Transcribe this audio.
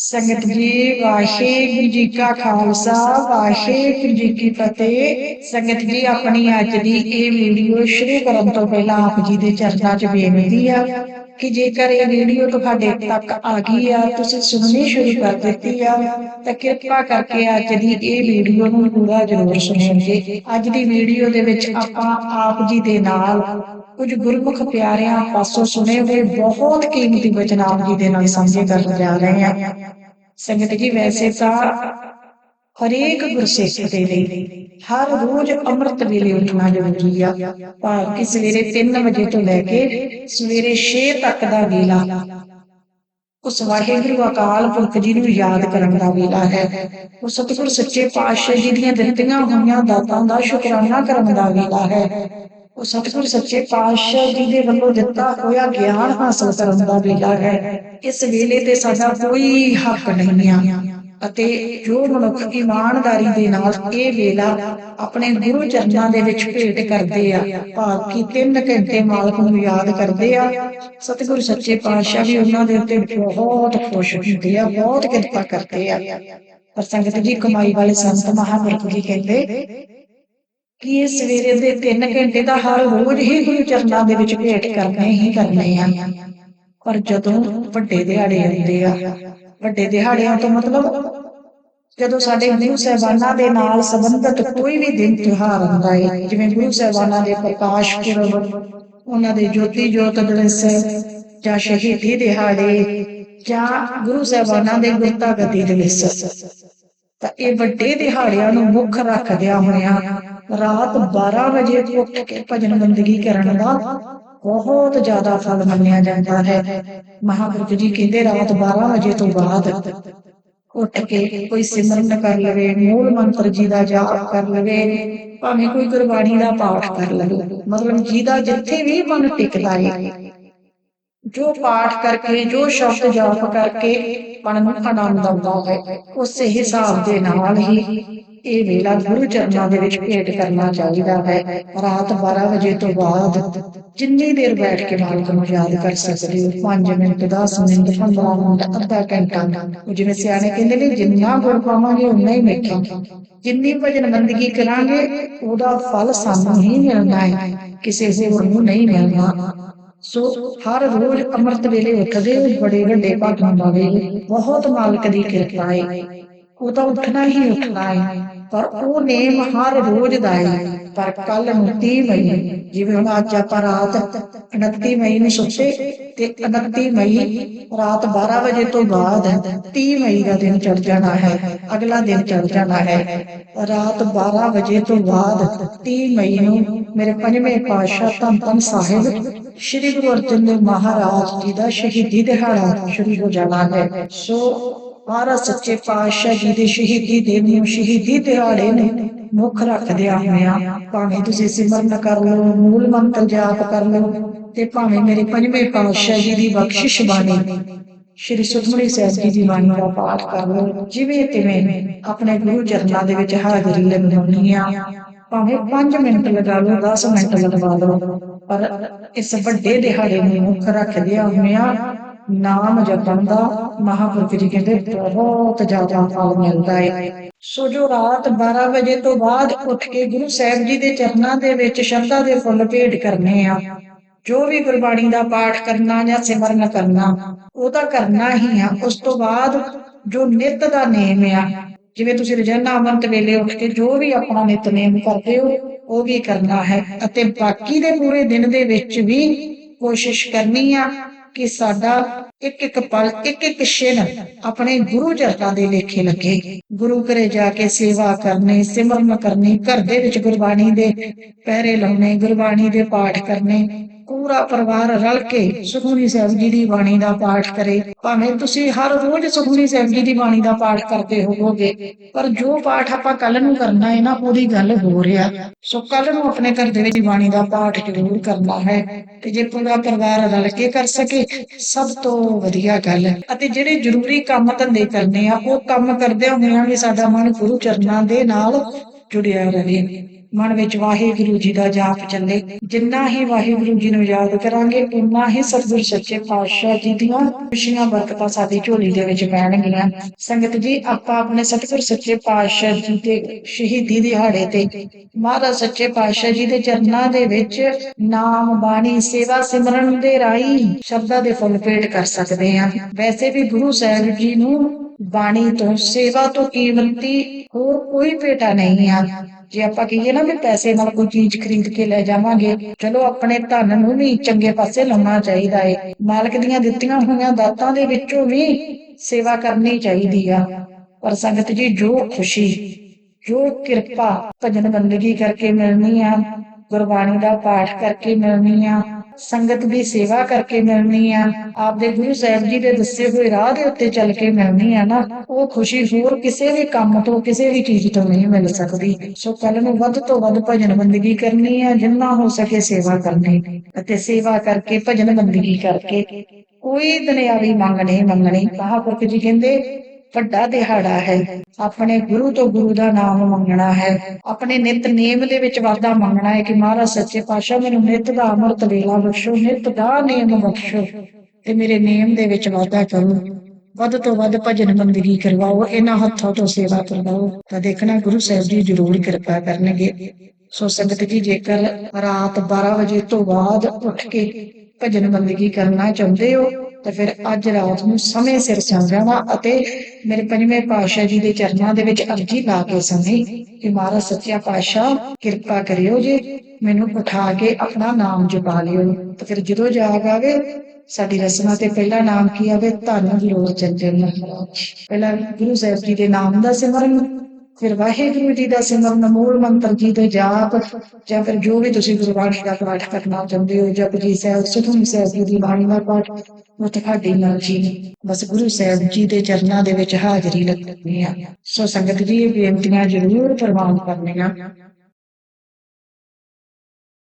ਸੰਗਤ ਜੀ ਵਾਹਿਗੁਰੂ ਜੀ ਕਾ ਖਾਲਸਾ ਵਾਹਿਗੁਰੂ ਜੀ ਕੀ ਫਤਿਹ। ਸੰਗਤ ਜੀ, ਆਪਣੀ ਅੱਜ ਦੀ ਇਹ ਵੀਡੀਓ ਸ਼ੁਰੂ ਕਰਨ ਤੋਂ ਪਹਿਲਾਂ ਆਪ ਜੀ ਦੇ ਚਰਨਾਂ 'ਚ ਬੇਨਤੀ ਆ ਕਿ ਜੇਕਰ ਇਹ ਵੀਡੀਓ ਤੁਹਾਡੇ ਤੱਕ ਆ ਗਈ ਆ, ਤੁਸੀਂ ਸੁਣਨੀ ਸ਼ੁਰੂ ਕਰ ਦਿੱਤੀ ਆ, ਤਾਂ ਕਿਰਪਾ ਕਰਕੇ ਅੱਜ ਦੀ ਇਹ ਵੀਡੀਓ ਨੂੰ ਪੂਰਾ ਜ਼ਰੂਰ ਸੁਣੋਗੇ। ਅੱਜ ਦੀ ਵੀਡੀਓ ਦੇ ਵਿੱਚ ਆਪਾਂ ਆਪ ਜੀ ਦੇ ਨਾਲ ਕੁਝ ਗੁਰਮੁਖ ਪਿਆਰਿਆਂ ਪਾਸੋਂ ਸੁਣੇ ਹੋਏ ਬਹੁਤ ਕੀਮਤੀ ਬਚਨ ਆਪ ਜੀ ਦੇ ਨਾਲ ਸਾਂਝੇ ਕਰਨ ਜਾ ਰਹੇ ਹਾਂ। ਸੰਗਤ ਜੀ, ਵੈਸੇ ਤਾਂ ਹਰੇਕ ਗੁਰਸਿੱਖ ਦੇ ਲਈ ਹਰ ਰੋਜ਼ ਅੰਮ੍ਰਿਤ ਵੇਲੇ ਉੱਠਣਾ ਜ਼ਰੂਰੀ ਆ। ਭਾਵ ਕਿ ਸਵੇਰੇ 3 ਵਜੇ ਤੋਂ ਲੈ ਕੇ ਸਵੇਰੇ 6 ਤੱਕ ਦਾ ਵੇਲਾ। ਉਸ ਵਾਹਿਗੁਰੂ ਅਕਾਲ ਪੁਰਖ ਜੀ ਨੂੰ ਯਾਦ ਕਰਨ ਦਾ ਵੇਲਾ ਹੈ। ਉਹ ਸਤਿਗੁਰ ਸੱਚੇ ਪਾਤਸ਼ਾਹ ਜੀ ਦੀਆਂ ਦਿੱਤੀਆਂ ਹੋਈਆਂ ਦਾਤਾਂ ਦਾ ਸ਼ੁਕਰਾਨਾ ਕਰਨ ਦਾ ਵੇਲਾ ਹੈ। ਉਹ ਸਤਿਗੁਰ ਸੱਚੇ ਪਾਤਸ਼ਾਹ ਜੀ ਦੇ ਵੱਲੋਂ ਦਿੱਤਾ ਹੋਇਆ ਗਿਆਨ ਹਾਸਲ ਕਰਨ ਦਾ ਵੇਲਾ ਹੈ। ਇਸ ਵੇਲੇ ਤੇ ਸਾਡਾ ਕੋਈ ਹੱਕ ਨਹੀਂ ਆ। ਅਤੇ ਜੋ ਮਨੁੱਖ ਇਮਾਨਦਾਰੀ ਦੇ ਨਾਲ ਇਹ ਵੇਲਾ ਆਪਣੇ ਗੁਰੂ ਚਰਨਾਂ ਦੇ ਵਿੱਚ ਭੇਟ ਕਰਦੇ ਆ ਭਾਵ ਕਿ 3 ਘੰਟੇ ਮਾਲਕ ਨੂੰ ਯਾਦ ਕਰਦੇ ਆ, ਸਤਿਗੁਰ ਸੱਚੇ ਪਾਤਸ਼ਾਹ ਵੀ ਉਹਨਾਂ ਦੇ ਉੱਤੇ ਬਹੁਤ ਖੁਸ਼ ਹੁੰਦੇ ਆ, ਬਹੁਤ ਕਿਰਪਾ ਕਰਦੇ ਆ। ਪਰ ਸੰਗਤ ਜੀ, ਕਮਾਈ ਵਾਲੇ ਸੰਤ ਮਹਾਂਪੁਰਖ ਜੀ ਕਹਿੰਦੇ ਕਿ ਇਹ ਸਵੇਰੇ ਦੇ 3 ਘੰਟੇ ਦਾ ਹਰ ਰੋਜ਼ ਹੀ ਗੁਰੂ ਚਰਨਾਂ ਦੇ ਵਿੱਚ ਭੇਟ ਕਰਨੇ ਹੀ ਕਰਨੇ ਆ। ਪਰ ਜਦੋਂ ਵੱਡੇ ਦਿਹਾੜੇ ਆਉਂਦੇ ਆ, ਵੱਡੇ ਦਿਹਾੜਿਆਂ ਤੋਂ ਮਤਲਬ ਜਦੋਂ ਸਾਡੇ ਗੁਰੂ ਸਾਹਿਬਾਨਾਂ ਦੇ ਨਾਲ ਸੰਬੰਧਿਤ ਕੋਈ ਵੀ ਦਿਨ ਤਿਉਹਾਰ ਆਉਂਦਾ ਹੈ ਜਿਵੇਂ ਗੁਰੂ ਸਾਹਿਬਾਨਾਂ ਦੇ ਪ੍ਰਕਾਸ਼ ਪੁਰਬ, ਉਹਨਾਂ ਦੇ ਜੋਤੀ ਜੋਤ ਦਿਵਸ, ਜਾਂ ਸ਼ਹੀਦੀ ਦਿਹਾੜੇ, ਜਾਂ ਗੁਰੂ ਸਾਹਿਬਾਨਾਂ ਦੇ ਗੁਰਤਾ ਗਤੀ ਦਿਵਸ। ਤਾਂ ਇਹ ਵੱਡੇ ਦਿਹਾੜਿਆਂ ਨੂੰ ਮੁੱਖ ਰੱਖਦਿਆਂ ਹੋਇਆਂ ਰਾਤ 12 ਵਜੇ ਤੋਂ ਉੱਠ ਕੇ ਭਜਨ ਬੰਦਗੀ ਕਰਨ ਦਾ ਬਹੁਤ ਜ਼ਿਆਦਾ ਫਲ ਮੰਨਿਆ ਜਾਂਦਾ ਹੈ। ਮਹਾਪੁਰਖ ਜੀ ਕਹਿੰਦੇ ਰਾਤ 12 ਵਜੇ ਤੋਂ ਬਾਅਦ ਉੱਠ ਕੇ ਕੋਈ ਸਿਮਰਨ ਕਰ ਲਵੇ, ਮੂਲ ਮੰਤਰ ਜੀ ਦਾ ਜਾਪ ਕਰ ਲਵੇ, ਭਾਵੇਂ ਕੋਈ ਗੁਰਬਾਣੀ ਦਾ ਪਾਠ ਕਰ ਲਵੇ, ਮਤਲਬ ਜੀ ਦਾ ਜਿੱਥੇ ਵੀ ਮਨ ਟਿਕਦਾ ਹੈ ਜੋ ਪਾਠ ਕਰਕੇ, ਜੋ ਸ਼ਬਦ ਜਾਪ ਕਰਕੇ ਮਨ ਨੂੰ ਆਨੰਦ ਆਉਂਦਾ ਹੈ, ਉਸੇ ਹਿਸਾਬ ਦੇ ਨਾਲ ਹੀ ਇਹ ਵੇਲਾ ਗੁਰੂ ਚਰਨਾਂ ਦੇ ਵਿੱਚ ਭੇਟ ਕਰਨਾ ਚਾਹੀਦਾ ਹੈ। ਰਾਤ 12 ਵਜੇ ਤੋਂ ਬਾਅਦ ਜਿੰਨੀ ਦੇਰ ਬੈਠ ਕੇ ਮਾਲਕ ਨੂੰ ਯਾਦ ਕਰ ਸਕਦੇ ਹੋ 5 ਮਿੰਟ 10 ਮਿੰਟ 15 ਮਿੰਟ, ਅੱਧਾ ਘੰਟਾ, ਉਹ ਜਿਵੇਂ ਸਿਆਣੇ ਕਹਿੰਦੇ ਨੇ, ਜਿੰਨਾ ਗੁਰ ਪਾਵਾਂਗੇ ਉਨਾ ਹੀ ਮਿੱਠਾ ਜਿੰਨੀ ਭਜਨ ਬੰਦਗੀ ਕਰਾਂਗੇ, ਉਹਦਾ ਫਲ ਸਾਨੂੰ ਹੀ ਮਿਲਣਾ ਹੈ, ਕਿਸੇ ਹੋਰ ਨੂੰ ਨਹੀਂ ਮਿਲਣਾ। ਸੋ ਹਰ ਰੋਜ਼ ਅੰਮ੍ਰਿਤ ਵੇਲੇ ਉੱਠਦੇ ਬੜੇ ਵੱਡੇ ਭਾਗਾਂ ਵਾਲੇ, ਬਹੁਤ ਮਾਲਕ ਦੀ ਕਿਰਪਾ ਹੈ ਉਹ ਤਾਂ ਉੱਠਣਾ ਹੀ ਉੱਠਣਾ ਹੈ ਪਰ ਉਹ ਨੇਮ ਹਰ ਰੋਜ਼ ਦਾ ਹੈ ਪਰ ਕੱਲ ਨੂੰ 30 ਮਈ, ਜਿਵੇਂ ਹੁਣ ਅੱਜ ਆਪਾਂ ਰਾਤ 29 ਮਈ ਨੂੰ ਸੁੱਤੇ ਤੇ 29 ਮਈ ਰਾਤ 12 ਵਜੇ ਤੋਂ ਬਾਅਦ 30 ਮਈ ਦਾ ਦਿਨ ਚੜ ਜਾਣਾ ਹੈ, ਅਗਲਾ ਦਿਨ ਚੜ ਜਾਣਾ ਹੈ। ਰਾਤ 12 ਵਜੇ ਤੋਂ ਬਾਅਦ 30 ਮਈ ਨੂੰ ਮੇਰੇ ਪੰਜਵੇਂ ਪਾਤਸ਼ਾਹ ਧੰਨ ਧੰਨ ਸਾਹਿਬ ਸ੍ਰੀ ਗੁਰੂ ਅਰਜਨ ਦੇਵ ਮਹਾਰਾਜ ਜੀ ਦਾ ਸ਼ਹੀਦੀ ਦਿਹਾੜਾ ਸ਼ੁਰੂ ਹੋ ਜਾਣਾ ਹੈ। ਸੋ ਮਹਾਰਾਜ ਸੱਚੇ ਪਾਤਸ਼ਾਹ ਜੀ ਦੇ ਸ਼ਹੀਦੀ ਦਿਨ ਨੂੰ ਸ਼ਹੀਦੀ ਦਿਹਾੜੇ ਨੂੰ ਮੁੱਖ ਰੱਖਦਿਆਂ ਹੋਇਆਂ, ਭਾਵੇਂ ਤੁਸੀਂ ਸਿਮਰਨ ਕਰ ਲਓ, ਮੂਲ ਮੰਤਰ ਜਾਪ ਕਰ ਲਓ, ਤੇ ਭਾਵੇਂ ਮੇਰੇ ਪੰਜਵੇਂ ਪਾਤਸ਼ਾਹ ਜੀ ਦੀ ਬਖਸ਼ਿਸ਼ ਬਾਣੀ, ਸ਼੍ਰੀ ਸੁਖਮਨੀ ਸਾਹਿਬ ਜੀ ਦੀ ਬਾਣੀ ਦਾ ਪਾਠ ਕਰ ਲਓ, ਜਿਵੇਂ ਤਿਵੇਂ ਆਪਣੇ ਗੁਰੂ ਚਰਨਾਂ ਦੇ ਵਿੱਚ ਹਾਜ਼ਰੀ ਲਗਾਉਣੀ ਆ। ਭਾਵੇਂ 5 ਮਿੰਟ ਲਗਾ ਲਓ 10 ਮਿੰਟ ਲਗਵਾ ਲਓ, ਪਰ ਇਸ ਵੱਡੇ ਦਿਹਾੜੇ ਨੂੰ ਮੁੱਖ ਰੱਖਦਿਆਂ ਹੋਇਆਂ ਨਾਮ ਜਪਣ ਦਾ ਮਹਾਪੁਰਖ ਜੀ ਕਹਿੰਦੇ ਬਹੁਤ ਜ਼ਿਆਦਾ ਫਲ ਮਿਲਦਾ ਹੈ ਸੋ ਜੋ ਰਾਤ 12 ਵਜੇ ਤੋਂ ਬਾਅਦ ਉੱਠ ਕੇ ਗੁਰੂ ਸਾਹਿਬ ਜੀ ਦੇ ਚਰਨਾਂ ਦੇ ਵਿੱਚ ਸ਼ਰਧਾ ਦੇ ਫੁੱਲ ਭੇਟ ਕਰਨੇ ਆ, ਜੋ ਵੀ ਗੁਰਬਾਣੀ ਦਾ ਪਾਠ ਕਰਨਾ ਜਾਂ ਸਿਮਰਨ ਕਰਨਾ ਉਹ ਤਾਂ ਕਰਨਾ ਹੀ ਆ। ਉਸ ਤੋਂ ਬਾਅਦ ਜੋ ਨਿਤ ਦਾ ਨੇਮ ਆ, ਜਿਵੇਂ ਤੁਸੀਂ ਰੋਜ਼ਾਨਾ ਅੰਮ੍ਰਿਤ ਵੇਲੇ ਉੱਠ ਕੇ ਜੋ ਵੀ ਆਪਣਾ ਨਿਤਨੇਮ ਕਰਦੇ ਹੋ, ਉਹ ਵੀ ਕਰਨਾ ਹੈ। ਅਤੇ ਬਾਕੀ ਦੇ ਪੂਰੇ ਦਿਨ ਦੇ ਵਿੱਚ ਵੀ ਕੋਸ਼ਿਸ਼ ਕਰਨੀ ਆ ਕਿ ਸਾਡਾ ਇੱਕ ਇੱਕ ਪਲ ਇੱਕ ਇੱਕ ਛਿਨ ਆਪਣੇ ਗੁਰੂ ਚਰਨਾਂ ਦੇ ਲੇਖੇ ਲੱਗੇ। ਗੁਰੂ ਘਰੇ ਜਾ ਕੇ ਸੇਵਾ ਕਰਨੀ, ਸਿਮਰਨ ਕਰਨੀ, ਘਰ ਦੇ ਵਿੱਚ ਗੁਰਬਾਣੀ ਦੇ ਪਹਿਰੇ ਲਾਉਣੇ, ਗੁਰਬਾਣੀ ਦੇ ਪਾਠ ਕਰਨੇ ਪੂਰਾ ਪਰਿਵਾਰ ਰਲ ਕੇ ਸੁਖਮਨੀ ਸਾਹਿਬ ਜੀ ਦੀ ਬਾਣੀ ਦਾ ਪਾਠ ਕਰੇ। ਭਾਵੇਂ ਤੁਸੀਂ ਹਰ ਰੋਜ਼ ਸੁਖਮਨੀ ਸਾਹਿਬ ਜੀ ਦੀ ਬਾਣੀ ਦਾ ਪਾਠ ਕਰਦੇ ਹੋਵੋਗੇ, ਪਰ ਜੋ ਪਾਠ ਆਪਾਂ ਕੱਲ ਨੂੰ ਕਰਨਾ ਹੈ ਨਾ, ਉਹਦੀ ਗੱਲ ਹੋ ਰਿਹਾ ਸੋ ਕੱਲ ਨੂੰ ਆਪਣੇ ਘਰ ਦੇ ਵਿੱਚ ਬਾਣੀ ਦਾ ਪਾਠ ਜ਼ਰੂਰ ਕਰਨਾ ਹੈ ਤੇ ਜੇ ਪੂਰਾ ਪਰਿਵਾਰ ਰਲ ਕੇ ਕਰ ਸਕੇ, ਸਭ ਤੋਂ ਵਧੀਆ ਗੱਲ। ਹੈ ਅਤੇ ਜਿਹੜੇ ਜ਼ਰੂਰੀ ਕੰਮ ਧੰਦੇ ਕਰਨੇ ਆ, ਉਹ ਕੰਮ ਕਰਦਿਆਂ ਹੋਇਆਂ ਵੀ ਸਾਡਾ ਮਨ ਗੁਰੂ ਚਰਨਾਂ ਦੇ ਨਾਲ ਜੁੜਿਆ ਰਹੇ। ਮਨ ਵਿੱਚ ਵਾਹਿਗੁਰੂ ਜੀ ਦਾ ਜਾਪ ਚੱਲੇ। ਜਿੰਨਾ ਹੀ ਵਾਹਿਗੁਰੂ ਜੀ ਨੂੰ ਯਾਦ ਕਰਾਂਗੇ ਉਨਾ ਹੀ ਸਤਿਗੁਰ ਸੱਚੇ ਪਾਤਸ਼ਾਹ ਜੀ ਦੀਆਂ ਖੁਸ਼ੀਆਂ, ਬਰਕਤਾਂ ਸਾਡੀ ਝੋਲੀ ਦੇ ਵਿੱਚ ਪੈਣਗੀਆਂ। ਸੰਗਤ ਜੀ, ਆਪਾਂ ਆਪਣੇ ਸਤਿਗੁਰ ਸੱਚੇ ਪਾਤਸ਼ਾਹ ਜੀ ਦੇ ਸ਼ਹੀਦੀ ਦਿਹਾੜੇ ਤੇ ਮਹਾਰਾਜ ਸੱਚੇ ਪਾਤਸ਼ਾਹ ਜੀ ਦੇ ਚਰਨਾਂ ਦੇ ਵਿੱਚ ਨਾਮ, ਬਾਣੀ, ਸੇਵਾ, ਸਿਮਰਨ ਦੇ ਰਾਹੀਂ ਸ਼ਬਦਾਂ ਦੇ ਫੁੱਲ ਭੇਟ ਕਰ ਸਕਦੇ ਹਾਂ। ਵੈਸੇ ਵੀ ਗੁਰੂ ਸਾਹਿਬ ਜੀ ਨੂੰ ਬਾਣੀ ਤੋਂ, ਸੇਵਾ ਤੋਂ ਕੀਮਤੀ ਹੋਰ ਕੋਈ ਭੇਟਾ ਨਹੀਂ ਆ। ਜੇ ਆਪਾਂ ਕਹੀਏ ਨਾ ਵੀ ਪੈਸੇ ਨਾਲ ਕੋਈ ਚੀਜ਼ ਖਰੀਦ ਕੇ ਲੈ ਜਾਵਾਂਗੇ, ਚਲੋ ਆਪਣੇ ਧਨ ਨੂੰ ਵੀ ਚੰਗੇ ਪਾਸੇ ਲਾਉਣਾ ਚਾਹੀਦਾ ਏ। ਮਾਲਕ ਦੀਆਂ ਦਿੱਤੀਆਂ ਹੋਈਆਂ ਦਾਤਾਂ ਦੇ ਵਿੱਚੋਂ ਵੀ ਸੇਵਾ ਕਰਨੀ ਚਾਹੀਦੀ ਆ। ਪਰ ਸੰਗਤ ਜੀ, ਜੋ ਖੁਸ਼ੀ, ਜੋ ਕਿਰਪਾ ਭਜਨ ਬੰਦਗੀ ਕਰਕੇ ਮਿਲਣੀ ਆ, ਗੁਰਬਾਣੀ ਦਾ ਪਾਠ ਕਰਕੇ ਮਿਲਣੀ ਆ ਸੰਗਤ ਦੀ ਸੇਵਾ ਕਰਕੇ ਮਿਲਣੀ ਆ। ਆਪਦੇ ਗੁਰੂ ਸਾਹਿਬ ਜੀ ਦੇ ਦੱਸੇ ਹੋਏ ਰਾਹ ਦੇ ਉੱਤੇ ਚੱਲ ਕੇ ਮਿਲਣੀ ਆ ਨਾ, ਉਹ ਖੁਸ਼ੀ ਹੋਰ ਕਿਸੇ ਵੀ ਕੰਮ ਤੋਂ, ਕਿਸੇ ਵੀ ਚੀਜ਼ ਤੋਂ ਨਹੀਂ ਮਿਲ ਸਕਦੀ। ਸੋ ਕੱਲ ਨੂੰ ਵੱਧ ਤੋਂ ਵੱਧ ਭਜਨ ਬੰਦਗੀ ਕਰਨੀ ਆ, ਜਿੰਨਾ ਹੋ ਸਕੇ ਸੇਵਾ ਕਰਨੀ। ਅਤੇ ਸੇਵਾ ਕਰਕੇ, ਭਜਨ ਬੰਦਗੀ ਕਰਕੇ ਕੋਈ ਦੁਨਿਆਵੀ ਮੰਗ ਨਹੀਂ ਮੰਗਣੀ। ਮਹਾਂਪੁਰਖ ਜੀ ਕਹਿੰਦੇ ਵੱਡਾ ਦਿਹਾੜਾ ਹੈ। ਆਪਣੇ ਗੁਰੂ ਤੋਂ ਗੁਰੂ ਦਾ ਨਾਮ ਮੰਗਣਾ ਹੈ। ਆਪਣੇ ਨਿਤ ਨੇਮ ਦੇ ਵਿੱਚ ਵਾਧਾ ਮੰਗਣਾ ਹੈ ਕਿ ਮਹਾਰਾਜ ਸੱਚੇ ਪਾਤਸ਼ਾਹ, ਮੈਨੂੰ ਨਿਤ ਦਾ ਅੰਮ੍ਰਿਤ ਵੇਲਾ ਬਖਸ਼ੋ, ਨਿਤ ਦਾ ਨੇਮ ਬਖਸ਼ੋ ਤੇ ਮੇਰੇ ਨੇਮ ਦੇ ਵਿੱਚ ਵਾਧਾ ਕਰੋ। ਵੱਧ ਤੋਂ ਵੱਧ ਭਜਨ ਬੰਦਗੀ ਕਰਵਾਓ, ਇਹਨਾਂ ਹੱਥਾਂ ਤੋਂ ਸੇਵਾ ਕਰਵਾਓ। ਤਾਂ ਦੇਖਣਾ ਗੁਰੂ ਸਾਹਿਬ ਜੀ ਜ਼ਰੂਰ ਕਿਰਪਾ ਕਰਨਗੇ। ਸੋ ਸੰਗਤ ਜੀ, ਜੇਕਰ ਰਾਤ 12 ਵਜੇ ਤੋਂ ਬਾਅਦ ਉੱਠ ਕੇ ਭਜਨ ਬੰਦਗੀ ਕਰਨਾ ਚਾਹੁੰਦੇ ਹੋ ਤੇ ਫਿਰ ਅੱਜ ਰਾਤ ਨੂੰ ਸਮੇਂ ਸਿਰ ਸੌਂ ਜਾਣਾ ਅਤੇ ਮੇਰੇ ਪੰਜਵੇਂ ਪਾਤਸ਼ਾਹ ਜੀ ਦੇ ਚਰਨਾਂ ਦੇ ਵਿੱਚ ਅਰਜੀ ਲਾ ਕੇ ਸਮੇਂ ਕਿ ਮਹਾਰਾਜ ਸੱਚਾ ਪਾਤਸ਼ਾਹ, ਕਿਰਪਾ ਕਰਿਓ ਜੇ, ਮੈਨੂੰ ਉਠਾ ਕੇ ਆਪਣਾ ਨਾਮ ਜਪਾ ਲਿਓ। ਤੇ ਫਿਰ ਜਦੋਂ ਜਾਗ ਆਵੇ, ਸਾਡੀ ਰਸਨਾ ਤੇ ਪਹਿਲਾ ਨਾਮ ਕੀ ਆਵੇ? ਧੰਨ ਗੁਰੂ ਚੰਚਲ ਮਹਾਰਾਜ। ਪਹਿਲਾਂ ਗੁਰੂ ਸਾਹਿਬ ਜੀ ਦੇ ਨਾਮ ਦਾ ਸਿਮਰਨ ਫਿਰ ਵਾਹਿਗੁਰੂ ਜੀ ਦਾ ਸਿਮਰਨ, ਮੂਲ ਮੰਤਰ ਜੀ ਦੇ ਜਾਪ, ਜਾਂ ਫਿਰ ਜੋ ਵੀ ਤੁਸੀਂ ਗੁਰਬਾਣੀ ਦਾ ਪਾਠ ਕਰਨਾ ਚਾਹੁੰਦੇ ਹੋ ਜਪਜੀ ਸਾਹਿਬ ਸੁਖਮਨੀ ਸਾਹਿਬ ਜੀ ਦੀ ਬਾਣੀ ਦਾ ਪਾਠ, ਉਹ ਤੁਹਾਡੀ ਮਰਜ਼ੀ ਨੇ ਬਸ ਗੁਰੂ ਸਾਹਿਬ ਜੀ ਦੇ ਚਰਨਾਂ ਦੇ ਵਿੱਚ ਹਾਜ਼ਰੀ ਲੱਗਣੀ ਆ। ਸੋ ਸੰਗਤ ਜੀ ਬੇਨਤੀਆਂ ਜ਼ਰੂਰ ਪ੍ਰਵਾਨ ਕਰਨੀਆਂ।